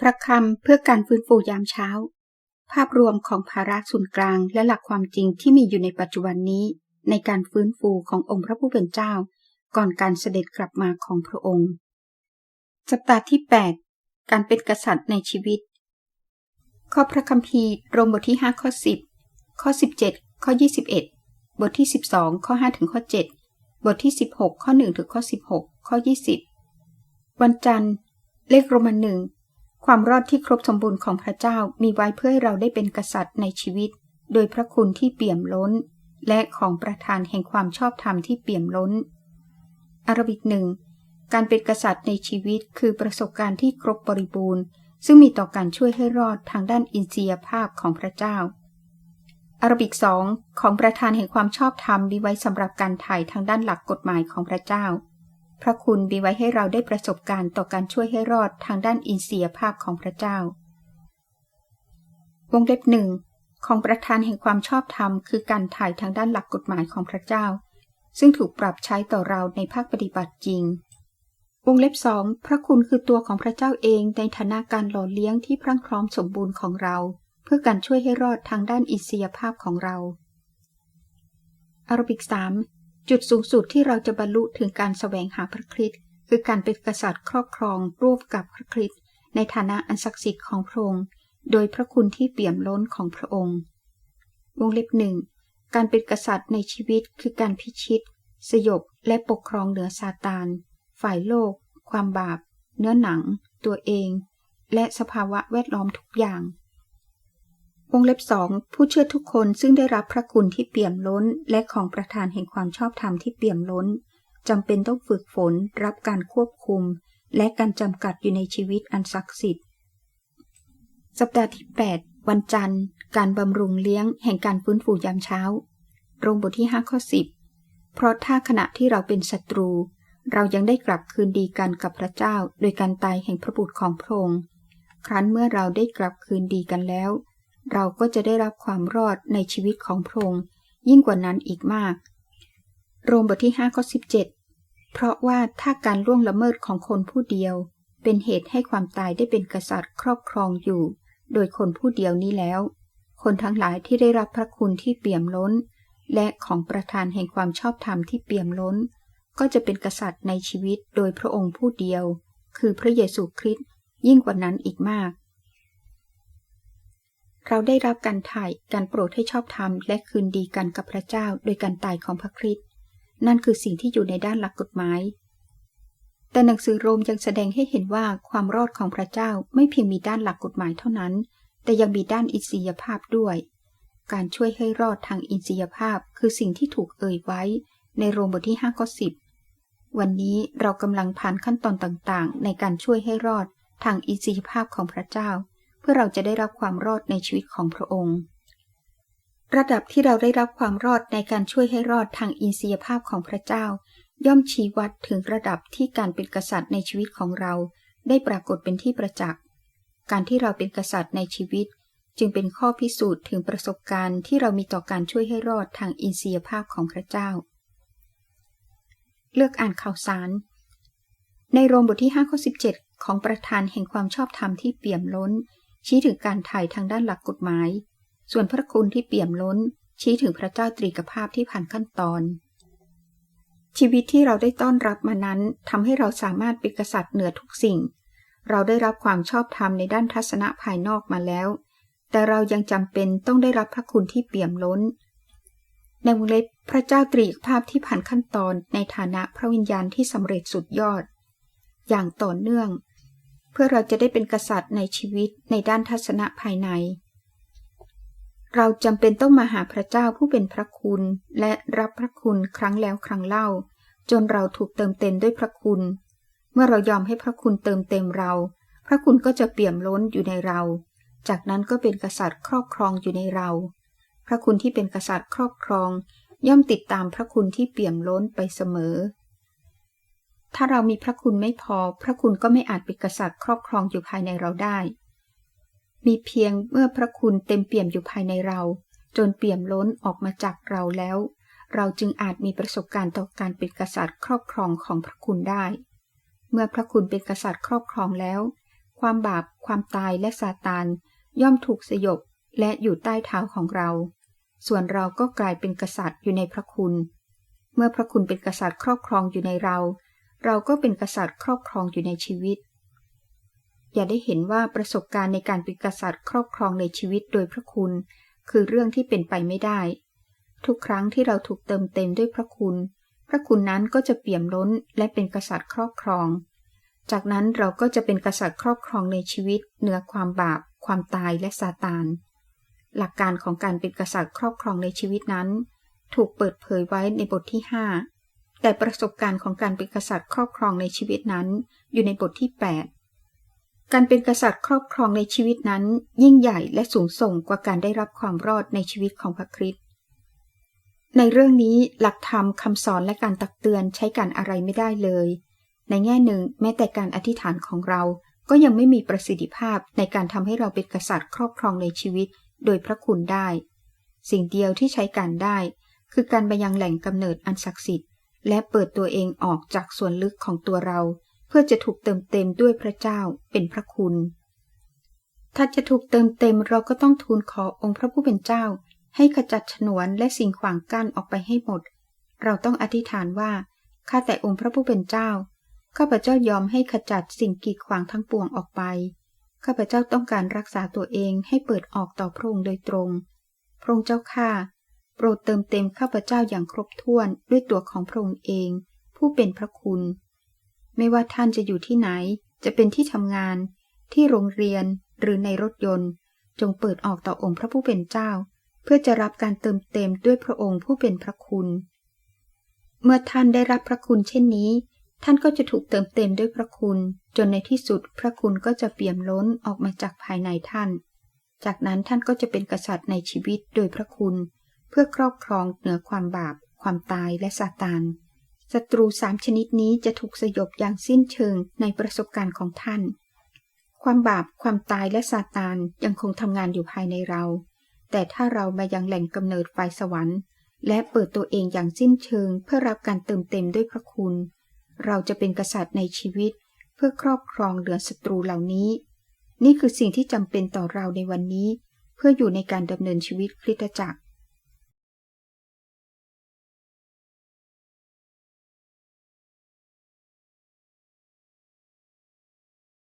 พระคำเพื่อการฟื้นฟูยามเช้า ภาพรวมของภาระส่วนกลางและหลักความจริงที่มีอยู่ในปัจจุบันนี้ ในการฟื้นฟูขององค์พระผู้เป็นเจ้า ก่อนการเสด็จกลับมาของพระองค์ สัปดาห์ที่ 8 การเป็นกษัตริย์ในชีวิต ข้อพระคัมภีร์โรมบทที่ 5 ข้อ 10 ข้อ 17 ข้อ 21 บทที่ 12 ข้อ5ถึงข้อ 7 บทที่ 16 ข้อ1ถึงข้อ 16 ข้อ 20 วันจันทร์เลขโรมันหนึ่ง ความรอดที่ครบสมบูรณ์ของพระเจ้ามีไว้เพื่อให้เราได้เป็นกษัตริย์ในชีวิต โดยพระคุณที่เปี่ยมล้น และของประทานแห่งความชอบธรรมที่เปี่ยมล้น อารบิกหนึ่งการเป็นกษัตริย์ในชีวิตคือประสบการณ์ที่ครบบริบูรณ์ ซึ่งมีต่อการช่วยให้รอดทางด้านอินทรียภาพของพระเจ้า อารบิกสองของประธานแห่งความชอบธรรมมีไว้สำหรับการถ่ายทางด้านหลักกฎหมายของพระเจ้า พระคุณมีไว้ให้เราได้ประสบการณ์ต่อการช่วยให้รอดทางด้านอินเสียภาพของพระเจ้า วงเล็บหนึ่งของประธานแห่งความชอบธรรมคือการถ่ายทางด้านหลักกฎหมายของพระเจ้า ซึ่งถูกปรับใช้ต่อเราในภาคปฏิบัติจริง วงเล็บสองพระคุณคือตัวของพระเจ้าเองในฐานะการหล่อเลี้ยงที่พรั่งพร้อมสมบูรณ์ของเรา เพื่อการช่วยให้รอดทางด้านอิสยภาพของเราอารบิกสาม จุดสูงสุดที่เราจะบรรลุถึงการแสวงหาพระคริสต์คือการเป็นกษัตริย์ครอบครองร่วมกับพระคริสต์ในฐานะอันศักดิ์สิทธิ์ของพระองค์ โดยพระคุณที่เปี่ยมล้นของพระองค์ วงเล็บหนึ่งการเป็นกษัตริย์ในชีวิตคือการพิชิต สยบและปกครองเหนือซาตาน ฝ่ายโลก ความบาป เนื้อหนัง ตัวเอง และสภาวะแวดล้อมทุกอย่าง วงเล็บสองผู้เชื่อทุกคนซึ่งได้รับพระคุณที่เปี่ยมล้น และของประทานแห่งความชอบธรรมที่เปี่ยมล้นจำเป็นต้องฝึกฝน รับการควบคุม และการจำกัดอยู่ในชีวิตอันศักดิ์สิทธิ์ สัปดาห์ที่ 8 วันจันทร์ การบำรุงเลี้ยงแห่งการฟื้นฟูยามเช้า โรงบทที่5ข้อ10 เพราะถ้าขณะที่เราเป็นศัตรู เรายังได้กลับคืนดีกันกับพระเจ้า โดยการตายแห่งพระบุตรของพระองค์ครั้นเมื่อเราได้กลับคืนดีกันแล้ว เราก็จะได้รับความรอดในชีวิตของพระองค์ยิ่งกว่านั้นอีกมาก โรมบทที่5ข้อ17 เพราะว่าถ้าการล่วงละเมิดของคนผู้เดียว เป็นเหตุให้ความตายได้เป็นกษัตริย์ครอบครองอยู่ โดยคนผู้เดียวนี้แล้ว คนทั้งหลายที่ได้รับพระคุณที่เปี่ยมล้น และของประทานแห่งความชอบธรรมที่เปี่ยมล้น ก็จะเป็นกษัตริย์ในชีวิตโดยพระองค์ผู้เดียว คือพระเยซูคริสต์ยิ่งกว่านั้นอีกมาก เราได้รับการถ่ายการโปรดให้ชอบธรรมและคืนดีกันกับพระเจ้าโดยการตายของพระคริสต์นั่นคือสิ่งที่อยู่ในด้านหลักกฎหมาย แต่หนังสือโรมยังแสดงให้เห็นว่าความรอดของพระเจ้าไม่เพียงมีด้านหลักกฎหมายเท่านั้น แต่ยังมีด้านอินทรียภาพด้วย การช่วยให้รอดทางอินทรียภาพคือสิ่งที่ถูกเอ่ยไว้ ในโรมบทที่5ข้อ10 วันนี้เรากำลังผ่านขั้นตอนต่างๆ ในการช่วยให้รอดทางอินทรียภาพของพระเจ้า เพื่อเราจะได้รับความรอดในชีวิตของพระองค์ ระดับที่เราได้รับความรอดในการช่วยให้รอดทางอินทรียภาพของพระเจ้า ย่อมชี้วัดถึงระดับที่การเป็นกษัตริย์ในชีวิตของเรา ได้ปรากฏเป็นที่ประจักษ์การที่เราเป็นกษัตริย์ในชีวิต จึงเป็นข้อพิสูจน์ถึงประสบการณ์ที่เรามีต่อการช่วยให้รอดทางอินทรียภาพของพระเจ้า เลือกอ่านข่าวสาร ในโรมบทที่5ข้อ17 ของประธานแห่งความชอบธรรมที่เปี่ยมล้น ชี้ถึงการถ่ายทางด้านหลักกฎหมาย ส่วนพระคุณที่เปี่ยมล้น ชี้ถึงพระเจ้าตรีกภาพที่ผ่านขั้นตอน ชีวิตที่เราได้ต้อนรับมานั้นทำให้เราสามารถเป็นกษัตริย์เหนือทุกสิ่ง เราได้รับความชอบธรรมในด้านทัศนะภายนอกมาแล้ว แต่เรายังจำเป็นต้องได้รับพระคุณที่เปี่ยมล้น ในวงเล็บพระเจ้าตรีกภาพที่ผ่านขั้นตอนในฐานะพระวิญญาณที่สำเร็จสุดยอด อย่างต่อเนื่อง เพื่อเราจะได้เป็นกษัตริย์ในชีวิตในด้านทัศนะภายใน เราจำเป็นต้องมาหาพระเจ้าผู้เป็นพระคุณและรับพระคุณครั้งแล้วครั้งเล่า จนเราถูกเติมเต็มด้วยพระคุณ เมื่อเรายอมให้พระคุณเติมเต็มเรา พระคุณก็จะเปี่ยมล้นอยู่ในเรา จากนั้นก็เป็นกษัตริย์ครอบครองอยู่ในเรา พระคุณที่เป็นกษัตริย์ครอบครอง ย่อมติดตามพระคุณที่เปี่ยมล้นไปเสมอ ถ้าเรามีพระคุณไม่พอ พระคุณก็ไม่อาจเป็นกษัตริย์ครอบครองอยู่ภายในเราได้ มีเพียงเมื่อพระคุณเต็มเปี่ยมอยู่ภายในเรา จนเปี่ยมล้นออกมาจากเราแล้ว เราจึงอาจมีประสบการณ์ต่อการเป็นกษัตริย์ครอบครองของพระคุณได้ เมื่อพระคุณเป็นกษัตริย์ครอบครองแล้ว ความบาป ความตายและซาตานย่อมถูกสยบและอยู่ใต้เท้าของเรา ส่วนเราก็กลายเป็นกษัตริย์อยู่ในพระคุณ เมื่อพระคุณเป็นกษัตริย์ครอบครองอยู่ในเรา เราก็เป็นกษัตริย์ครอบครองอยู่ในชีวิต อย่าได้เห็นว่าประสบการณ์ในการเป็นกษัตริย์ครอบครองในชีวิตโดยพระคุณ คือเรื่องที่เป็นไปไม่ได้ ทุกครั้งที่เราถูกเติมเต็มด้วยพระคุณ พระคุณนั้นก็จะเปี่ยมล้นและเป็นกษัตริย์ครอบครอง จากนั้นเราก็จะเป็นกษัตริย์ครอบครองในชีวิต เหนือความบาป ความตายและซาตานหลักการของการเป็นกษัตริย์ครอบครองในชีวิตนั้น ถูกเปิดเผยไว้ในบทที่ 5 แต่ประสบการณ์ของการเป็นกษัตริย์ครอบครองในชีวิตนั้น อยู่ในบทที่ 8 การเป็นกษัตริย์ครอบครองในชีวิตนั้น ยิ่งใหญ่และสูงส่งกว่าการได้รับความรอดในชีวิตของพระคริสต์ในเรื่องนี้หลักธรรมคำสอนและการตักเตือนใช้การอะไรไม่ได้เลย ในแง่หนึ่ง แม้แต่การอธิษฐานของเราก็ยังไม่มีประสิทธิภาพในการทำให้เราเป็นกษัตริย์ครอบครองในชีวิต โดยพระคุณได้ สิ่งเดียวที่ใช้การได้ คือการไปยังแหล่งกำเนิดอันศักดิ์สิทธิ์ และเปิดตัวเองออกจากส่วนลึกของตัวเรา เพื่อจะถูกเติมเต็มด้วยพระเจ้าเป็นพระคุณ ถ้าจะถูกเติมเต็มเราก็ต้องทูลขอองค์พระผู้เป็นเจ้า ให้ขจัดฉนวนและสิ่งขวางกั้นออกไปให้หมด เราต้องอธิษฐานว่าข้าแต่องค์พระผู้เป็นเจ้าข้าพเจ้ายอมให้ขจัดสิ่งกีดขวางทั้งปวงออกไปข้าพเจ้าต้องการรักษาตัวเองให้เปิดออกต่อพระองค์โดยตรง พระองค์เจ้าข้า ปรดเติมเต็มข้าพเจ้าอย่างครบถ้วนด้วยตัวของพระองค์เอง ผู้เป็นพระคุณ ไม่ว่าท่านจะอยู่ที่ไหน จะเป็นที่ทำงาน ที่โรงเรียนหรือในรถยนต์ จงเปิดออกต่อองค์พระผู้เป็นเจ้า เพื่อจะรับการเติมเต็มด้วยพระองค์ผู้เป็นพระคุณ เมื่อท่านได้รับพระคุณเช่นนี้ ท่านก็จะถูกเติมเต็มด้วยพระคุณ จนในที่สุดพระคุณก็จะเปี่ยมล้นออกมาจากภายในท่าน จากนั้นท่านก็จะเป็นกษัตริย์ในชีวิตโดยพระคุณ เพื่อครอบครองเหนือความบาป ความตายและซาตานศัตรูสามชนิดนี้จะถูกสยบอย่างสิ้นเชิงในประสบการณ์ของท่าน ความบาป ความตายและซาตานยังคงทำงานอยู่ภายในเรา แต่ถ้าเรามายังแหล่งกำเนิดไฟสวรรค์ และเปิดตัวเองอย่างสิ้นเชิง เพื่อรับการเติมเต็มด้วยพระคุณ เราจะเป็นกษัตริย์ในชีวิต เพื่อครอบครองเหลือศัตรูเหล่านี้ นี่คือสิ่งที่จำเป็นต่อเราในวันนี้ เพื่ออยู่ในการดำเนินชีวิตคริสตจักร